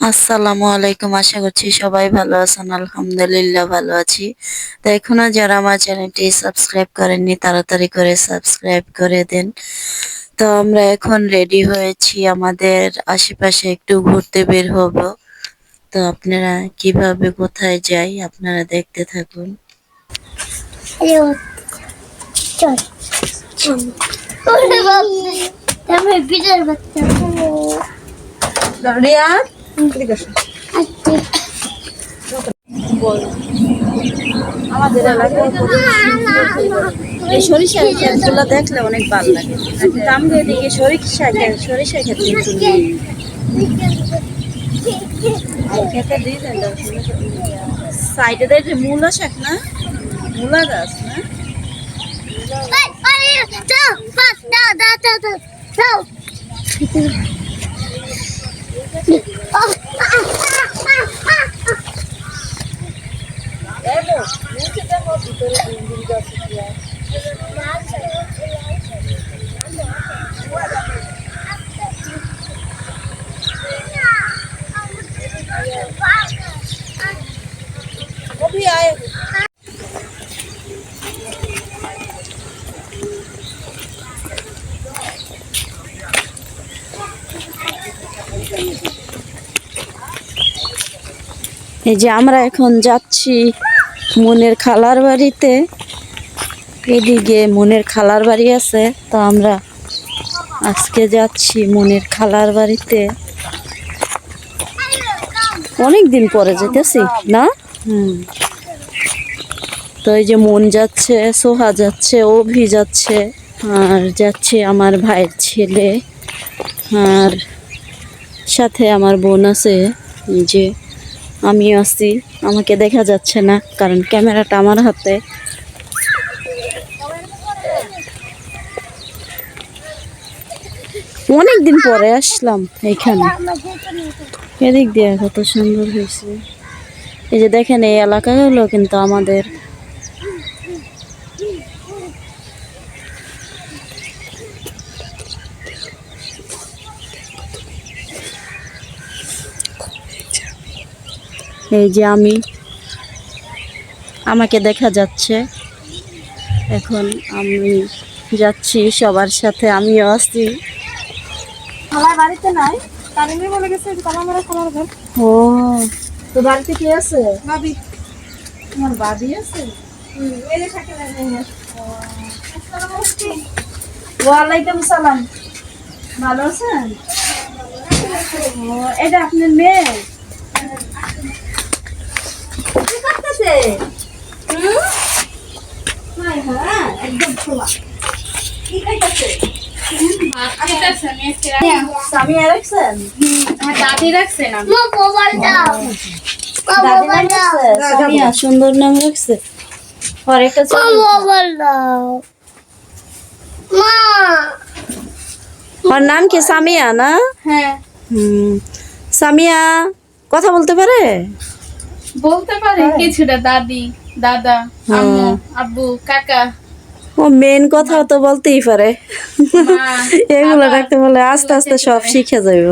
আসসালামু আলাইকুম আশা করছি সবাই ভালো আছেন আলহামদুলিল্লাহ ভালো আছি। তো এখনও যারা আমার চ্যানেলটি সাবস্ক্রাইব করেননি তাড়াতাড়ি করে সাবস্ক্রাইব করে দেন। তো আমরা এখন রেডি হয়েছি আমাদের আশেপাশে একটু ঘুরতে বের হব। তো আপনারা কীভাবে কোথায় যাই আপনারা দেখতে থাকুন। হ্যালো সরিষা ক্ষেতগুলো দেখলে অনেক ভালো লাগে আমরা এদিকে সরিষা ক্ষেত সরিষা কিন্তু। খেতে সাইডে দেখে মূলা শাক না মূলা গাছ না আরে যাও বাস দাও দাও দাও দাও দাও কবি এই যে আমরা এখন যাচ্ছি মনের খালার বাড়িতে। এদিকে মনের খালার বাড়ি আছে, তো আমরা আজকে যাচ্ছি মনের খালার বাড়িতে। অনেক দিন পরে যেতেছি, না? হুম। তো এই যে মন যাচ্ছে, সোহা যাচ্ছে, অভি যাচ্ছে, আর যাচ্ছে আমার ভাইয়ের ছেলে, আর সাথে আমার বোন আছে, এই যে আমি আছি। আমাকে দেখা যাচ্ছে না, কারণ ক্যামেরাটা আমার হাতে। অনেক দিন পরে আসলাম এইখানে এদিক দিয়ে কত সুন্দর হয়েছে। এই যে দেখেন, এই এলাকাগুলো কিন্তু আমাদের এই যে আমি আমাকে দেখা যাচ্ছে। এখন আমি যাচ্ছি সবার সাথে আমিও আছি। খালার বাড়িতে নাই তারিমি বলে গেছে ঘর ও। তো বাড়িতে কি আছে? ভাবি। তোমার আছে? ওয়ালাইকুম সালাম। ভালো আছেন? ও এটা আপনার মেয়ে কি করতেছে একদম খোলা কি খাইতেছে স্বামী রাখছেন দাদি রাখছে না মা মোবাইল দাও মা দাদি নাম মোবাইল দাও রাখছে সামিয়া সুন্দর নাম রাখছে। ওর নাম কি সামিয়া না? হ্যাঁ। হুম সামিয়া কথা বলতে পারে? বলতে পারে কিছুটা দাদি দাদা আম্মু আব্বু কাকা। ও মেন কথা তো বলতেই পারে। এগুলো রাখতে বলে আস্তে আস্তে সব শিখে যাইব।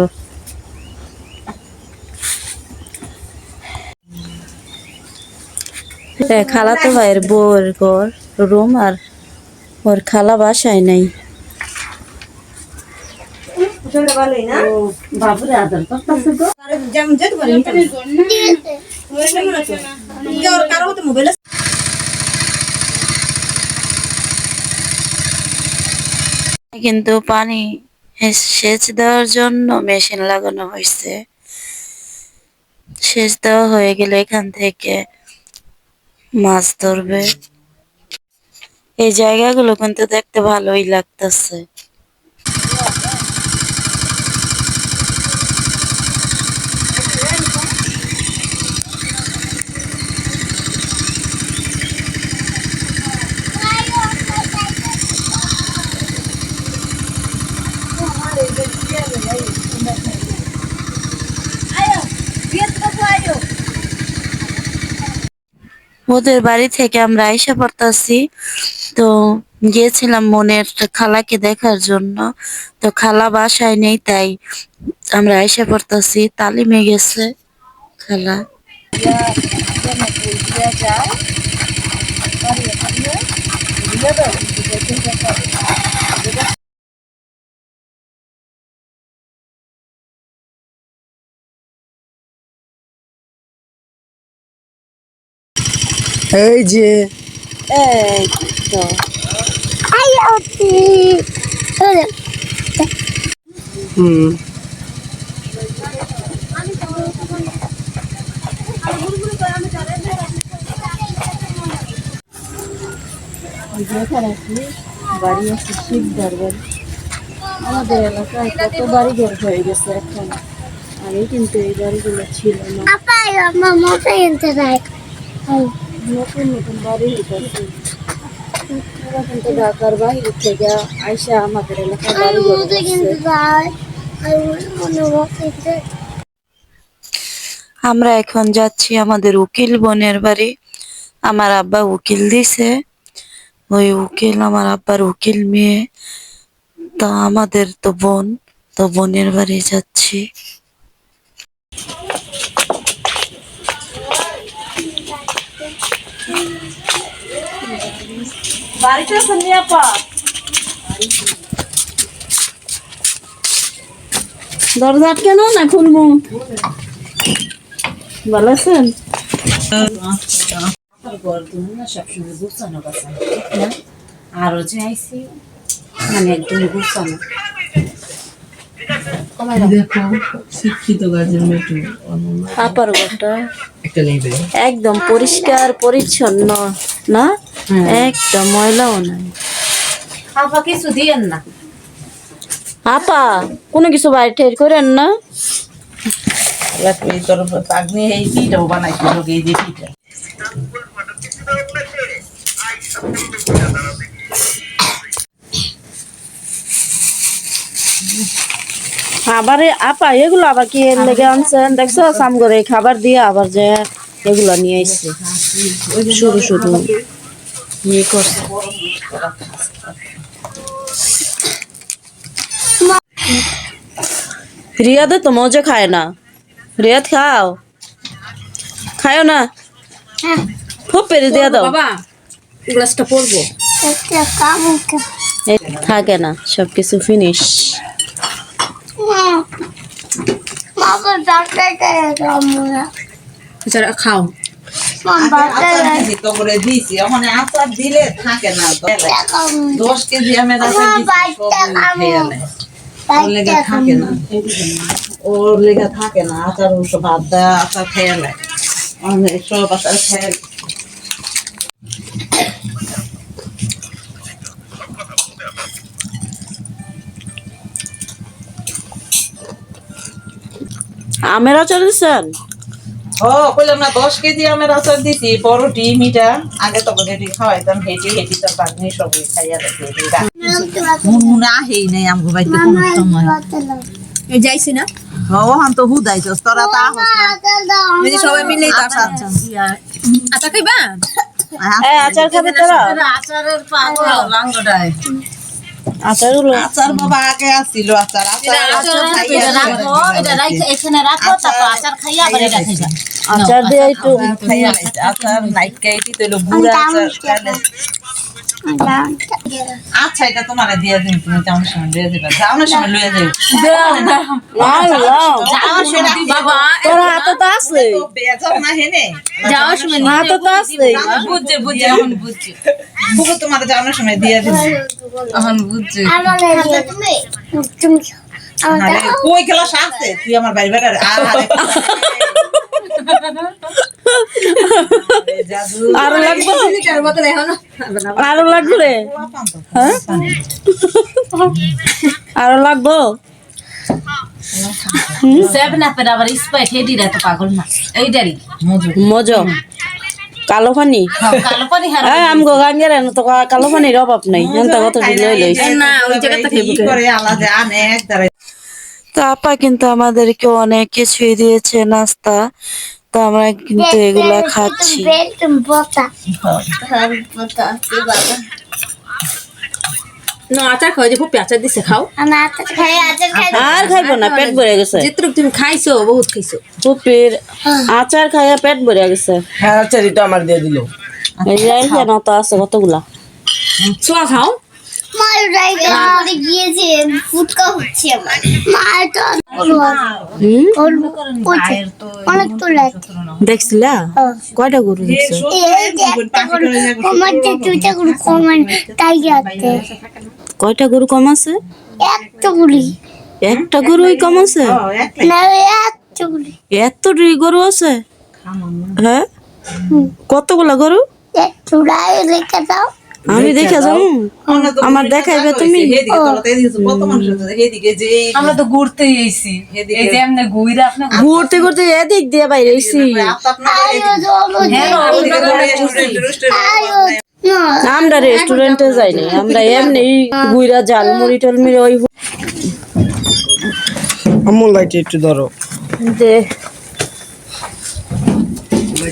খালা তো ভাইয়ের বউর ঘর রুম আর ওর খালা বাসায় নাই। বাবুরে আদর করতেছে তো যেমন যেতে পারি কিন্তু পানি সেচ দেওয়ার জন্য মেশিন লাগানো হয়েছে। সেচ দেওয়া হয়ে গেলে এখান থেকে মাছ ধরবে। এই জায়গাগুলো কিন্তু দেখতে ভালোই লাগতেছে। ওদের বাড়ি থেকে আমরা আইসা পড়তাছি। তো গিয়েছিলাম মনের খালাকে দেখার জন্য। তো খালা বাসায় নেই, তাই আমরা আইসা পড়তাছি। তালিমে গেছে খালা। এই যে। এই তো আই হুম। বাড়ি আছে শিবদার বাড়ি আমাদের এলাকায় কত বাড়ি ঘর হয়ে গেছে এখন। আগে কিন্তু এই বাড়িগুলো ছিল না। নতুন নতুন বাড়ি হইতেছে ওরা কিন্তু ঢাকার থেকে আইসা আমাদের আমরা এখন যাচ্ছি আমাদের উকিল বোনের বাড়ি। আমার আব্বা উকিল দিছে। ওই উকিল আমার আব্বার উকিল মেয়ে। তো আমাদের তো বোন, তো বোনের বাড়ি যাচ্ছি। বাড়িতে আছেন আপা দরজা কেন না খুলবো? ভালো আছেন? সবসময় গুছানো না আরও যে আইসি মানে একদম গুছানো। দেখো শিক্ষিত মেটু ঘরটা একটা নেবে একদম পরিষ্কার পরিচ্ছন্ন না? একটা ময়লাও নাই। আপা কিছু দিয়েন না। আপা কোনো কিছু বাইরে টের করেন না? লাগবে তোর পাগনি এই পিঠাও বানাইছিল লোকে এই যে পিঠা আবার আপা এগুলো আবার কি এর লেগে আনছেন দেখছ সাম করে খাবার দিয়ে আবার যে এগুলো নিয়ে আইছে শুধু শুধু। ইয়ে করছে। রিয়াদে তো মজা খায় না। রিয়াদ খাও। খাও না? খুব পেরে দিয়ে দাও। বাবা গ্লাসটা পড়ব থাকে না সবকিছু ফিনিশ যারা খাও। দিলে থাকে না দশ কেজি আমি আচার দিয়েছি সব খেয়ে নেয়। ওর লেগে থাকে না। ওর লেগে থাকে না আচার ভাত দেয় আচার খেয়ে নেয়। সব আচার খেয়ে আমের আচার দিচ্ছেন ও কইলাম না দশ কেজি আমের আচার দিছি বড়টি মিঠা। আগে তখন এটি খাওয়াইতাম হেঁটে হেঁটে তার পাগনি সবই খাইয়া দেখে মুনমুনা আহেই নাই আমগো বাড়িতে কোনো সময়। যাইছি না? ওহান তো হুদাইছস তোরা তা হস না। এই সবাই মিলেই তো আচ্ছা, আচ্ছা আচ্ছা খাইবা? আচার খাবে তোরা। আচারের পাগল লাঙ্গডায় আচার আচার বাবা আগে আসছিল আচার আচার আচার খাইয়া রাখো এটা রাখো এখানে রাখো তারপর আচার খাইয়া আবার এটা আচার দিয়ে একটু আচার নাইট খাইটি তো বুড়া আচার আচ্ছা এটা তোমারে দিয়ে দিন তুমি যাওয়ার সময় লইয়া দিবা যাওয়ার সময় লইয়া যাই লাও, লাও। যাওয়ার সময় বাবা তোর হাতে তো আছে। তো না হেনে। যাওয়ার সময় হাতে তো আছে। বুঝছে বুঝছে এখন বুঝছে। বুকু তোমার যাওয়ার সময় দিয়ে দিন এখন বুঝছে। কই সাথে তুই আমার বাড়ি বেড়া আরে। আরও লাগবে? আরও লাগবে? রে হ্যাঁ? আরও লাগবো? কালো পানি কালো পানি হ্যাঁ আমগো গাঙ্গের তো কালো পানির অভাব নাই। কত তো আপা কিন্তু আমাদেরকে অনেক কিছুই দিয়েছে নাস্তা। তো আমরা কিন্তু এগুলা খাচ্ছি। না আচার খাও যে খুব আচার দিছে খাও। খাই আচার খাই। আর খাইবো না পেট ভরে গেছে। যেটুকু তুমি খাইছো বহুত খাইছো। পুপির আচার খাইয়া পেট ভরে গেছে। হ্যাঁ চারিটা আমার দিয়ে দিল। এই যে এখানে তো আছে কতগুলা? ছোয়া খাও। মার রাইডে করে গিয়েছে ফুটকা হচ্ছে আমার। মা তো অনেক দেখছিলা? কয়টা গরু দেখছ? এই একটা কমার যে দুইটা করে কমান তাই কয়টা গরু কম আছে? একটা গুলি একটা গরুই কম আছে? না একটা গুলি এত গরু আছে? হ্যাঁ? কতগুলা গরু? রেখে দাও। আমি দেখে যাব আমার দেখাইবে তুমি। আমরা তো ঘুরতেই এসেছি এই যে এমনি ঘুরে আপনি ঘুরতে ঘুরতে এদিক দিয়ে বাইরে এসি আয়ো জলো আয়ো আমরা রেস্টুরেন্টে যাইনি। আমরা এমনি গুইরা ঝালমুড়ি টলমুড়ি ওই আমুল লাইটে একটু ধরো। যে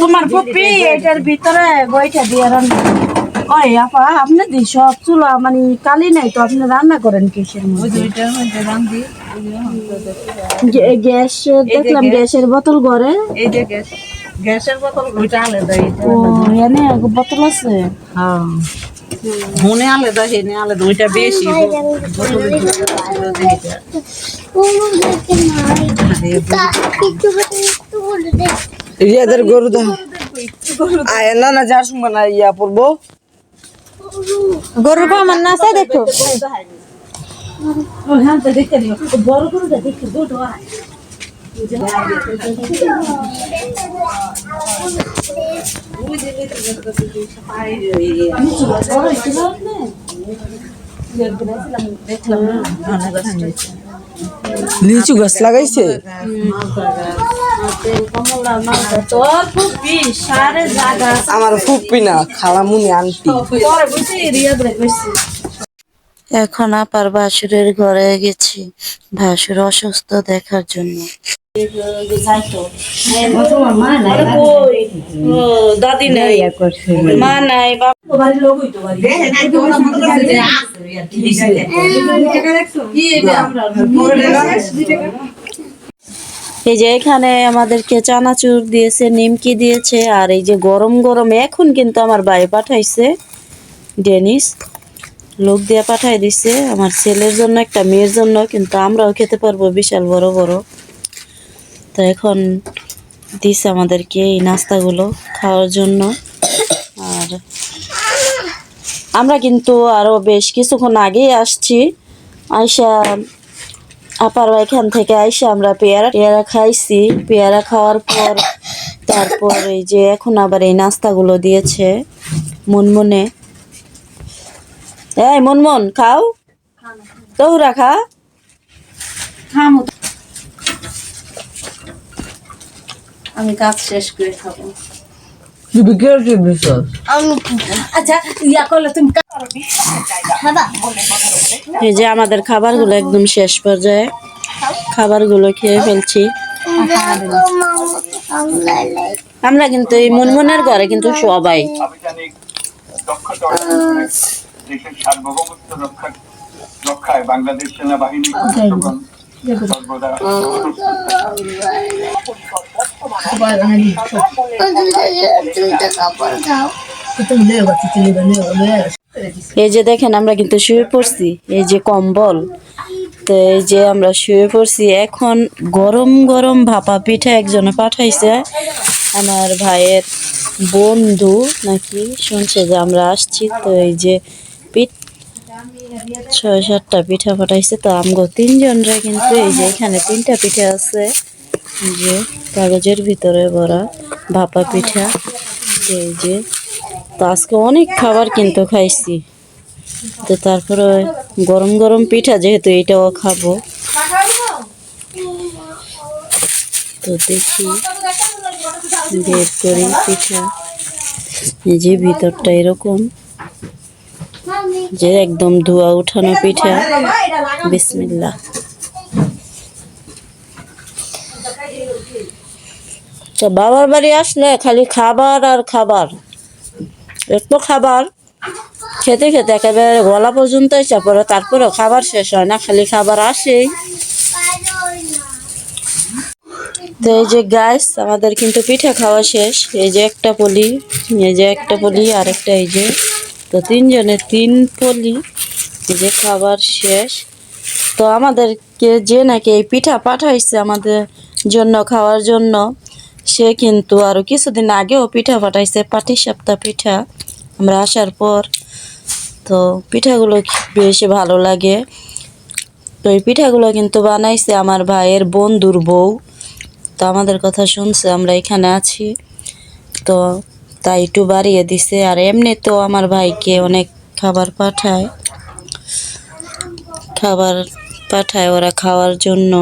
তোমার পুপি এটার ভিতরে বইটা দিয়ে রান্না ওই আপা আপনি দি সব চুলা মানে কালি নাই তো আপনি রান্না করেন কিসের মধ্যে? গ্যাস দেখলাম গ্যাসের বোতল ঘরে। এই যে গ্যাস। গ্যাসের বোতল ওইটা আলাদা ও এনে বোতল আছে? হ্যাঁ। মনে আলাদা হেনে আলাদা ওইটা বেশি। ইয়াদের গরু দাও আয় না না যার সময় না ইয়া পড়ব গরুর পা আমার নাচা দেখো। লিচু গাছ লাগাইছে তোর পুপি সারে জায়গা আমার ফুপি না খালামুনি আন্টি। এখন আপার ভাসুরের ঘরে গেছি। ভাসুর অসুস্থ দেখার জন্য। এই যে এখানে আমাদেরকে চানাচুর দিয়েছে, নিমকি দিয়েছে, আর এই যে গরম গরম এখন কিন্তু আমার ভাই পাঠাইছে, ডেনিস। লোক দিয়ে পাঠাই দিছে। আমার ছেলের জন্য একটা মেয়ের জন্য, কিন্তু আমরাও খেতে পারব, বিশাল বড় বড়। তো এখন দিছে আমাদেরকে এই নাস্তাগুলো খাওয়ার জন্য। আর আমরা কিন্তু আরও বেশ কিছুক্ষণ আগেই আসছি। আয়সা আপার এখান থেকে আইসা আমরা পেয়ারা পেয়ারা খাইছি। পেয়ারা খাওয়ার পর, তারপর এই যে এখন আবার এই নাস্তাগুলো দিয়েছে মুনমুনে। এই মুনমুন খাও। তোরা খা। আমি কাজ শেষ করে খাব। তুই কে বিশ্বাস আচ্ছা ইয়া করলে তুমি এই যে আমাদের খাবারগুলো একদম শেষ পর্যায়ে। খাবারগুলো খেয়ে ফেলছি। আমরা কিন্তু এই মুনমুনের ঘরে কিন্তু সবাই। দেশের সার্বভৌমত্ব রক্ষা রক্ষায় বাংলাদেশ সেনাবাহিনী সর্বদা এই যে দেখেন আমরা কিন্তু শুয়ে পড়ছি। এই যে কম্বল। তো এই যে আমরা শুয়ে পড়ছি এখন গরম গরম ভাপা পিঠা একজনে পাঠাইছে। আমার ভাইয়ের বন্ধু নাকি শুনছে যে আমরা আসছি। তো এই যে পিঠ। ছয় সাতটা পিঠা পাঠাইছে তো আমগো তিনজনরা কিন্তু এই যে এখানে তিনটা পিঠা আছে। যে কাগজের ভিতরে ভরা ভাপা পিঠা। এই যে, তো আজকে অনেক খাবার কিন্তু খাইছি। তো তারপরে গরম গরম পিঠা যেহেতু এটাও খাব। তো দেখি, বের করি পিঠা। এই যে ভিতরটা এরকম। যে একদম ধোয়া উঠানো পিঠা। বিসমিল্লা তো বাবার বাড়ি আসলে খালি খাবার আর খাবার। এত খাবার। খেতে খেতে একেবারে গলা পর্যন্ত এসে তারপরে খাবার শেষ হয় না, খালি খাবার আসেই। তো এই যে গাছ আমাদের কিন্তু পিঠা খাওয়া শেষ। এই যে একটা পলি, এই যে একটা পলি আর একটা এই যে। তো তিনজনের তিন পলি, যে খাবার শেষ। তো আমাদেরকে যে নাকি এই পিঠা পাঠাইছে আমাদের জন্য, খাওয়ার জন্য, সে কিন্তু আরও কিছুদিন আগেও পিঠা পাঠাইছে, পাটি সাপ্তাহ পিঠা। আমরা আসার পর তো পিঠাগুলো বেশ ভালো লাগে। তো এই পিঠাগুলো কিন্তু বানাইছে আমার ভাইয়ের বন্ধুর বউ। তো আমাদের কথা শুনছে, আমরা এখানে আছি। তো তাই একটু বাড়িয়ে দিছে। আর এমনি তো আমার ভাইকে অনেক খাবার পাঠায়। খাবার পাঠায় ওরা খাওয়ার জন্য।